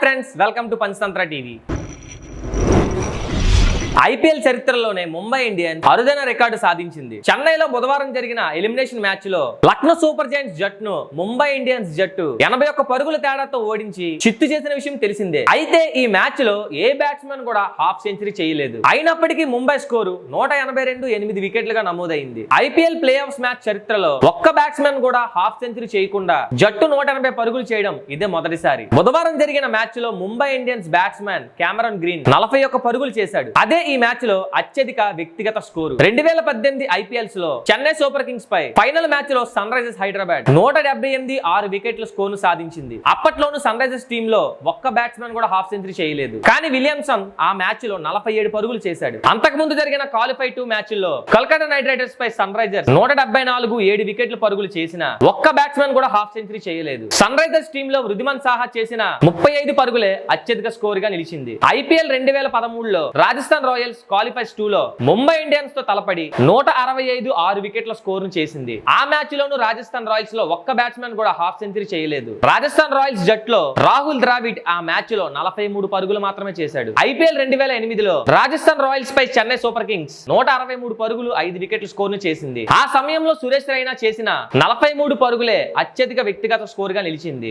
friends welcome to Panchatantra TV IPL చరిత్రలోనే Mumbai Indians అరుదైన record సాధించింది. చెన్నైలో బుధవారం జరిగిన ఎలిమినేషన్ మ్యాచ్లో లక్నో సూపర్ జైంట్స్ జట్టును ముంబై ఇండియన్స్ జట్టు ఎనభై ఒక్క పరుగుల తేడాతో ఓడించి చిత్తు చేసిన విషయం తెలిసిందే. అయితే ఈ మ్యాచ్లో ఏ బ్యాట్స్మెన్ కూడా హాఫ్ సెంచరీ చేయలేదు. అయినప్పటికీ ముంబై స్కోరు నూట ఎనభై రెండు ఎనిమిది వికెట్లుగా నమోదైంది. ఐపీఎల్ ప్లే ఆఫ్ మ్యాచ్ చరిత్రలో ఒక్క బ్యాట్స్మెన్ కూడా హాఫ్ సెంచరీ చేయకుండా జట్టు నూట ఎనభై పరుగులు చేయడం ఇదే మొదటిసారి. బుధవారం జరిగిన మ్యాచ్లో Mumbai Indians batsmen Cameron Green నలభై ఒక్క పరుగులు చేశాడు. అదే ఈ మ్యాచ్లో అత్యధిక వ్యక్తిగత స్కోరు రెండు వేల పద్దెనిమిది ఐపీఎల్స్లో చెన్నై సూపర్ కింగ్స్ పై ఫైనల్ మ్యాచ్లో సన్ రైజర్స్ హైదరాబాద్ నూట డెబ్బై ఎనిమిది ఆరు వికెట్ల స్కోర్ను సాధించింది. అప్పట్లోనూ సన్ రైజర్స్ టీమ్లో ఒక్క బ్యాట్స్మెన్ కూడా హాఫ్ సెంచరీ చేయలేదు. కానీ విలియమ్సన్ ఆ మ్యాచ్లో నలభై ఏడు పరుగులు చేశాడు. అంతకు ముందు జరిగిన క్వాలిఫై టూ మ్యాచ్లో కల్కటా నైట్ రైడర్స్ పై సన్ రైజర్స్ నూట డెబ్బై నాలుగు ఏడు వికెట్లు పరుగులు చేసిన ఒక్క బ్యాట్స్మెన్ కూడా హాఫ్ సెంచరీ చేయలేదు. సన్ రైజర్స్ టీమ్లో వృద్ధిమన్ సాహా చేసిన ముప్పై ఐదు పరుగులే అత్యధిక స్కోర్గా నిలిచింది. ఐపీఎల్ రెండు వేల పదమూడులో రాజస్థాన్ రాయల్స్ క్వాలిఫైస్ టూ లో ముంబై ఇండియన్స్తో తలపడి నూట అరవై ఐదు ఆరు వికెట్ల స్కోర్ను చేసింది. ఆ మ్యాచ్ లోను రాజస్థాన్ రాయల్స్లో ఒక్క బ్యాట్స్మెన్ కూడా హాఫ్ సెంచరీ చేయలేదు. రాజస్థాన్ రాయల్స్ జట్లో రాహుల్ ద్రావిడ్ ఆ మ్యాచ్లో నలభై మూడు పరుగులు మాత్రమే చేశాడు. ఐపీఎల్ రెండు వేల ఎనిమిదిలో రాజస్థాన్ రాయల్స్ పై చెన్నై సూపర్ కింగ్స్ నూట అరవై మూడు పరుగులు ఐదు వికెట్ల స్కోర్ను చేసింది. ఆ సమయంలో సురేష్ రైనా చేసిన నలభై మూడు పరుగులే అత్యధిక వ్యక్తిగత స్కోర్గా నిలిచింది.